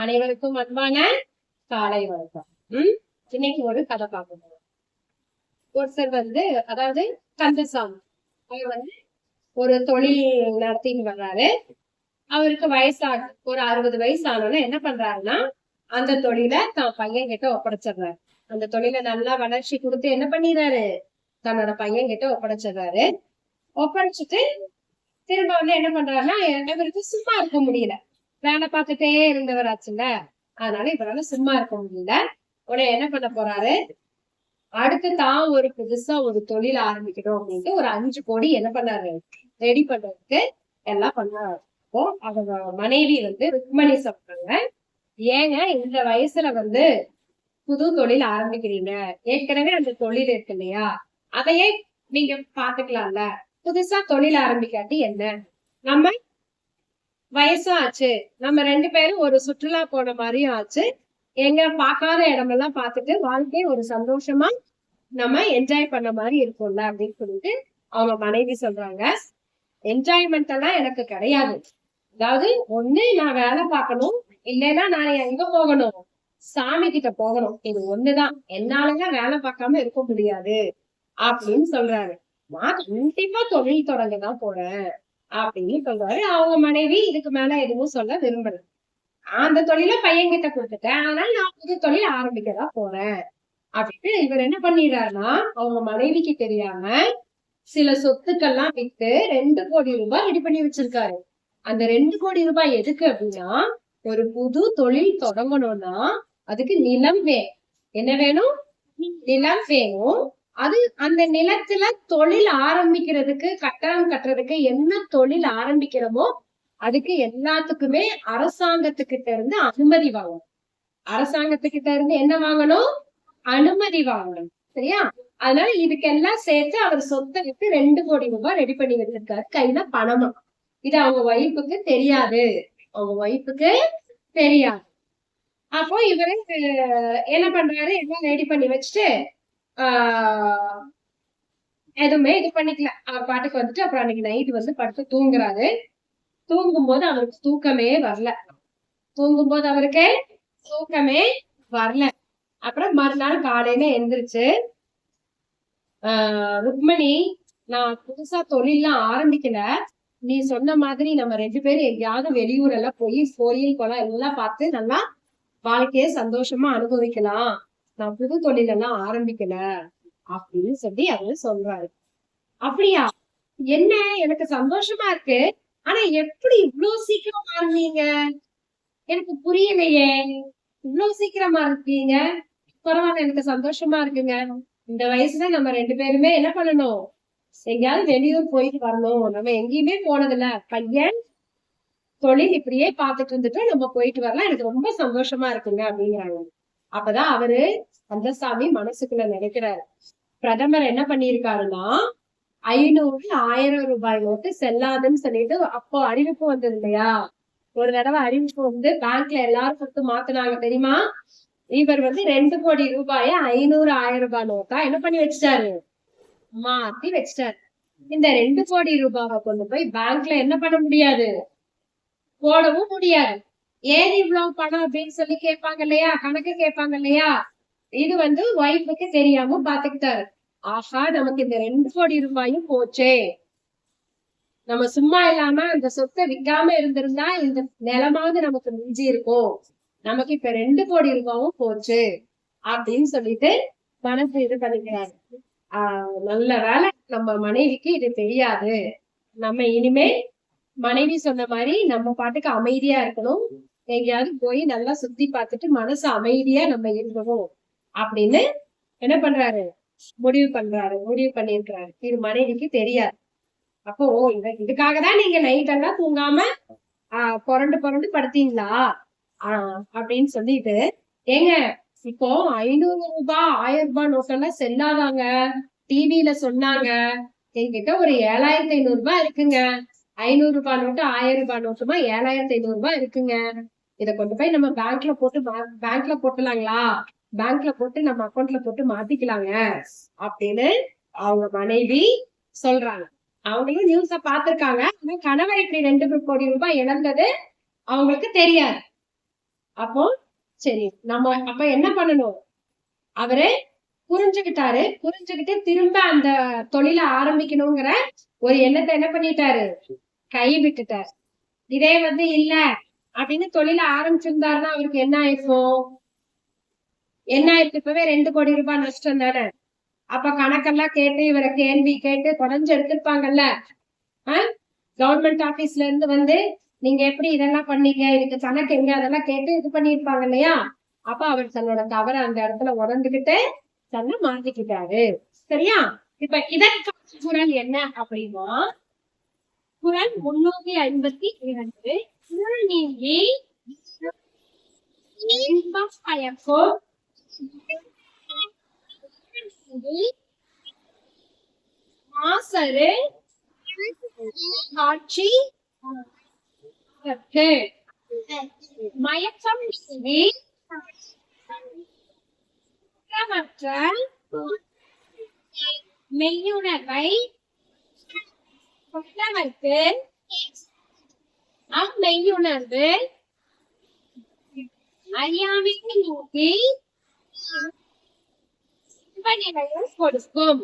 அனைவருக்கும் அன்பான காலை வணக்கம். உம் இன்னைக்கு ஒரு கதை பார்க்க போறோம். ஒருத்தர் வந்து அதாவது கந்தசாமி. அவர் வந்து ஒரு தொழில் நடத்தின்னு வர்றாரு. அவருக்கு வயசாக ஒரு அறுபது வயசு ஆனோன்னு என்ன பண்றாருன்னா அந்த தொழிலை தான் பையன் கிட்ட ஒப்படைச்சிடுறாரு. அந்த தொழிலை நல்லா வளர்ச்சி கொடுத்து என்ன பண்ணிடுறாரு? தன்னோட பையன் கிட்ட ஒப்படைச்சிடுறாரு. ஒப்படைச்சிட்டு திரும்ப வந்து என்ன பண்றாருன்னா இவருக்கு சும்மா இருக்க முடியல. வேலை பார்த்துட்டே இருந்தவர் அதனால இவரால சும்மா இருக்க முடியல. உடனே என்ன பண்ண போறாரு? அடுத்து தான் ஒரு புதுசா ஒரு தொழில் ஆரம்பிக்கணும் அப்படின்ட்டு ஒரு அஞ்சு கோடி என்ன பண்ணாரு? ரெடி பண்றதுக்கு எல்லாம் பண்ணாரு. அவங்க மனைவி வந்து ருக்மணி சொல்றாங்க. ஏங்க இந்த வயசுல வந்து புது தொழில் ஆரம்பிக்கிறீங்க. ஏற்கனவே அந்த தொழில் இருக்கு இல்லையா? அதையே நீங்க பாத்துக்கலாம்ல புதுசா தொழில் ஆரம்பிக்காட்டி என்ன? நம்ம வயசும் ஆச்சு நம்ம ரெண்டு பேரும் ஒரு சுற்றுலா போன மாதிரியும் ஆச்சு. எங்க பார்க்காத இடமெல்லாம் பார்த்துட்டு வாழ்க்கையை ஒரு சந்தோஷமா நம்ம என்ஜாய் பண்ண மாதிரி இருக்கும்ல அப்படின்னு சொல்லிட்டு அவங்க மனைவி சொல்றாங்க. என்ஜாய்மெண்ட் எல்லாம் எனக்கு கிடையாது. அதாவது ஒண்ணு நான் வேலை பார்க்கணும். இல்லைன்னா நான் எங்க போகணும்? சாமி கிட்ட போகணும். இது ஒண்ணுதான். என்னாலதான் வேலை பார்க்காம இருக்க முடியாது. அப்படின்னு சொல்றாரு. நான் கண்டிப்பா தொழில் தொடங்க தான் போறேன். அப்படின்னு சொல்றாரு. அவங்க மனைவி இதுக்கு மேல எதுவும் சொல்ல விரும்பல. அந்த தொழில பையன்கிட்ட கொடுத்துட்டேன். அதனால நான் புது தொழில் ஆரம்பிக்கதா போறேன். அப்படின்னு இவர் என்ன பண்ணிடுறாருன்னா அவங்க மனைவிக்கு தெரியாம சில சொத்துக்கள்லாம் விட்டு ரெண்டு கோடி ரூபாய் ரெடி பண்ணி வச்சிருக்காரு. அந்த ரெண்டு கோடி ரூபாய் எதுக்கு அப்படின்னா ஒரு புது தொழில் தொடங்கணும்னா அதுக்கு நிலம் வே என்ன வேணும்? நிலம் வேணும். அது அந்த நிலத்துல தொழில் ஆரம்பிக்கிறதுக்கு கட்டடம் கட்டுறதுக்கு என்ன தொழில் ஆரம்பிக்கிறோமோ அதுக்கு எல்லாத்துக்குமே அரசாங்கத்துக்கிட்ட இருந்து அனுமதி வாங்கணும். அரசாங்கத்துக்கிட்ட இருந்து என்ன வாங்கணும்? அனுமதி வாங்கணும். சரியா? அதனால இதுக்கெல்லாம் சேர்த்து அவர் சொத்தை விட்டு ரெண்டு கோடி ரூபாய் ரெடி பண்ணி வச்சிருக்காரு. கையில பணமா. இது அவங்க ஒய்ஃபுக்கு தெரியாது. அவங்க ஒய்ஃபுக்கு தெரியாது. அப்போ இவரு என்ன பண்றாரு? எல்லாம் ரெடி பண்ணி வச்சுட்டு எதுவுமே இது பண்ணிக்கல. அவர் பாட்டுக்கு வந்துட்டு அப்புறம் அன்னைக்கு நைட் வந்து படுத்து தூங்குறாரு. தூங்கும் போது அவருக்கு தூக்கமே வரல. தூங்கும் போது அவருக்கு தூக்கமே வரல. அப்புறம் மறுநாள் காலையில எந்திரிச்சு ஆஹ் ருக்மணி நான் புதுசா தொழில்லாம் ஆரம்பிக்கல. நீ சொன்ன மாதிரி நம்ம ரெண்டு பேரும் எங்கேயாவது வெளியூர் எல்லாம் போய் கோயில் குளம் எல்லாம் பார்த்து நல்லா வாழ்க்கையை சந்தோஷமா அனுபவிக்கலாம். நான் புது தொழில் எல்லாம் ஆரம்பிக்கல அப்படின்னு சொல்லி அவரு சொல்றாரு. அப்படியா? என்ன? எனக்கு சந்தோஷமா இருக்கு. ஆனா எப்படி இவ்வளவு சீக்கிரம் மாறுனீங்க? எனக்கு புரியலையே. இவ்வளவு சீக்கிரமா இருக்கீங்க. பரவாயில்ல எனக்கு சந்தோஷமா இருக்குங்க. இந்த வயசுல நம்ம ரெண்டு பேருமே என்ன பண்ணணும்? எங்கேயாவது வெளியூர் போயிட்டு வரணும். நம்ம எங்கேயுமே போனதில்ல. பையன் தொழில் இப்படியே பார்த்துட்டு இருந்துட்டு நம்ம போயிட்டு வரலாம். எனக்கு ரொம்ப சந்தோஷமா இருக்குங்க அப்படிங்கிறாங்க. அப்பதான் அவரு கந்தசாமி மனசுக்குள்ள நினைக்கிறாரு. பிரதமர் என்ன பண்ணிருக்காருன்னா ஐநூறு ஆயிரம் ரூபாய் நோட்டு செல்லாதுன்னு சொல்லிட்டு அப்போ அறிவிப்பு வந்தது இல்லையா? ஒரு தடவை அறிவிப்பு வந்து பேங்க்ல எல்லாரும் கொடுத்து மாத்தினாங்க. தெரியுமா? இவர் வந்து ரெண்டு கோடி ரூபாய ஐநூறு ஆயிரம் ரூபாய் நோட்டா என்ன பண்ணி வச்சிட்டாரு? மாத்தி வச்சிட்டாரு. இந்த ரெண்டு கோடி ரூபாவை கொண்டு போய் பேங்க்ல என்ன பண்ண முடியாது? போடவும் முடியாது. ஏன் இவ்வளவு பணம் அப்படின்னு சொல்லி கேட்பாங்க இல்லையா? கணக்கு கேட்பாங்க இல்லையா? இது வந்து ஒய்ஃபுக்கு தெரியாம பாத்துக்கிட்டாரு ஆஹா நமக்கு இந்த ரெண்டு கோடி ரூபாயும் போச்சே. நம்ம சும்மா இல்லாம அந்த சொத்தை விற்காம இருந்திருந்தா இந்த நிலமாவது நமக்கு மிஞ்சி இருக்கும். நமக்கு இப்ப ரெண்டு கோடி ரூபாயும் போச்சு அப்படின்னு சொல்லிட்டு மனசு இது பண்ணிக்கிறாரு. ஆஹ் நல்ல வேலை நம்ம மனைவிக்கு இது தெரியாது. நம்ம இனிமே மனைவி சொன்ன மாதிரி நம்ம பாட்டுக்கு அமைதியா இருக்கணும். எங்கேயாவது போய் நல்லா சுத்தி பார்த்துட்டு மனசு அமைதியா நம்ம இருக்கணும். அப்படின்னு என்ன பண்றாரு? முடிவு பண்றாரு. முடிவு பண்ணிருக்கிறாரு. இது மனைவிக்கு தெரியாது. அப்போ இதுக்காக தான் நீங்க நைட் எல்லாம் தூங்காம ஆஹ் புரண்டு புரண்டு படுத்தீங்களா? ஆஹ் அப்படின்னு சொல்லிட்டு ஏங்க இப்போ ஐநூறு ரூபாய் ஆயிரம் ரூபாய் நோட்டெல்லாம் செல்லாதாங்க. டிவியில சொன்னாங்க. என்கிட்ட ஒரு ஏழாயிரத்தி ஐநூறு ரூபாய் இருக்குங்க. ஐநூறு ரூபாய் நோட்டு ஆயிரம் ரூபாய் நோட்டுமா ஏழாயிரத்தி ஐநூறு ரூபாய் இருக்குங்க. இதை கொண்டு போய் நம்ம பேங்க்ல போட்டு பேங்க்ல போட்டலாங்களா? பேங்க்ல போட்டு நம்ம அக்கௌண்ட்ல போட்டு மாத்திக்கலாங்க. அப்படின்னு அவங்க மனைவி சொல்றாங்க. அவங்களும் நியூஸ பாத்திருக்காங்க ஆனா கணவர் இப்படி ரெண்டு கோடி ரூபாய் இழந்தது அவங்களுக்கு தெரியாது. அப்போ சரி நம்ம அப்ப என்ன பண்ணணும்? அவரு புரிஞ்சுக்கிட்டாரு. புரிஞ்சுக்கிட்டு திரும்ப அந்த தொழிலை ஆரம்பிக்கணுங்கிற ஒரு எண்ணத்தை என்ன பண்ணிட்டாரு? கை விட்டுட்டார் இதே வந்து இல்ல அப்படின்னு தொழில ஆரம்பிச்சிருந்தாருன்னா அவருக்கு என்ன ஆயிருக்கும்? என்ன ஆயிருக்கு இப்பவே ரெண்டு கோடி ரூபாய் நஷ்டம் தானே? அப்ப கணக்கெல்லாம் கேட்டு இவரை கேள்வி கேட்டு குறைஞ்சு எடுத்திருப்பாங்கல்ல? கவர்மெண்ட் ஆபீஸ்ல இருந்து வந்து நீங்க எப்படி இதெல்லாம் பண்ணீங்க? இதுக்கு கணக்கு எங்க? அதெல்லாம் கேட்டு இது பண்ணிருப்பாங்க இல்லையா? அப்ப அவர் தன்னோட தவற அந்த இடத்துல உணர்ந்துகிட்டு தன்னை மாத்திக்கிட்டாரு சரியா? இப்ப இதற்கு குரல் என்ன அப்படின்னா குரல் முன்னூத்தி ஐம்பத்தி இரண்டு குரல் நீங்கி இன்பம் பயக்கும் மாசரு காட்சி மயக்கம் நீங்கி குற்றமற்ற மெய்யுணர்வை கொண்டவர்க்கு அம்மெய்யுணர்வு அறியாமைக்கு நோக்கி கொடுக்கும்.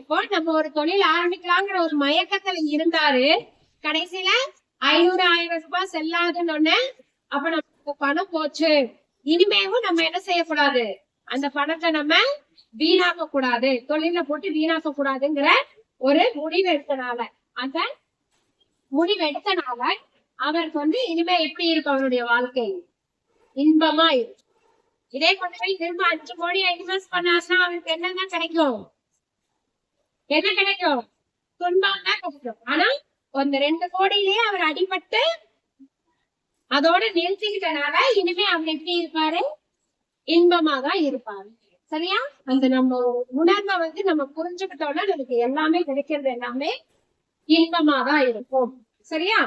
இப்போ நம்ம ஒரு தொழில் ஆரம்பிக்கலாங்கிற ஒரு மயக்கத்துல இருந்தாரு. கடைசியில ஐநூறு ஆயிரம் ரூபாய் செல்லாதுன்னு ஒண்ணு அப்ப நமக்கு பணம் போச்சு. இனிமேவும் நம்ம என்ன செய்யக்கூடாது? அந்த பணத்தை நம்ம வீணாக்க கூடாது தொழில போட்டு வீணாக்க கூடாதுங்கிற ஒரு முடிவு எடுத்தனால அந்த முடிவு எடுத்தனால அவருக்கு வந்து இனிமே எப்படி இருக்கும் அவருடைய வாழ்க்கை? இன்பமா இருக்கும் இதே கொண்டு போய் திரும்ப அஞ்சு கோடி இன்வெஸ்ட் பண்ணாருன்னா அவருக்கு என்னதான் கிடைக்கும்? என்ன கிடைக்கும்? துன்பம் தான் கிடைக்கும். ஆனா அந்த ரெண்டு கோடியிலேயே அவர் அடிபட்டு அதோட நிறுத்திக்கிட்டனால இனிமே அவர் எப்படி இருப்பாரு? இன்பமா தான் இருப்பாரு. சரியா? அந்த நம்ம உணர்வை வந்து நம்ம புரிஞ்சுக்கிட்டோம்னா நமக்கு எல்லாமே கிடைக்கிறது எல்லாமே இன்பமா தான் இருக்கும். சரியா?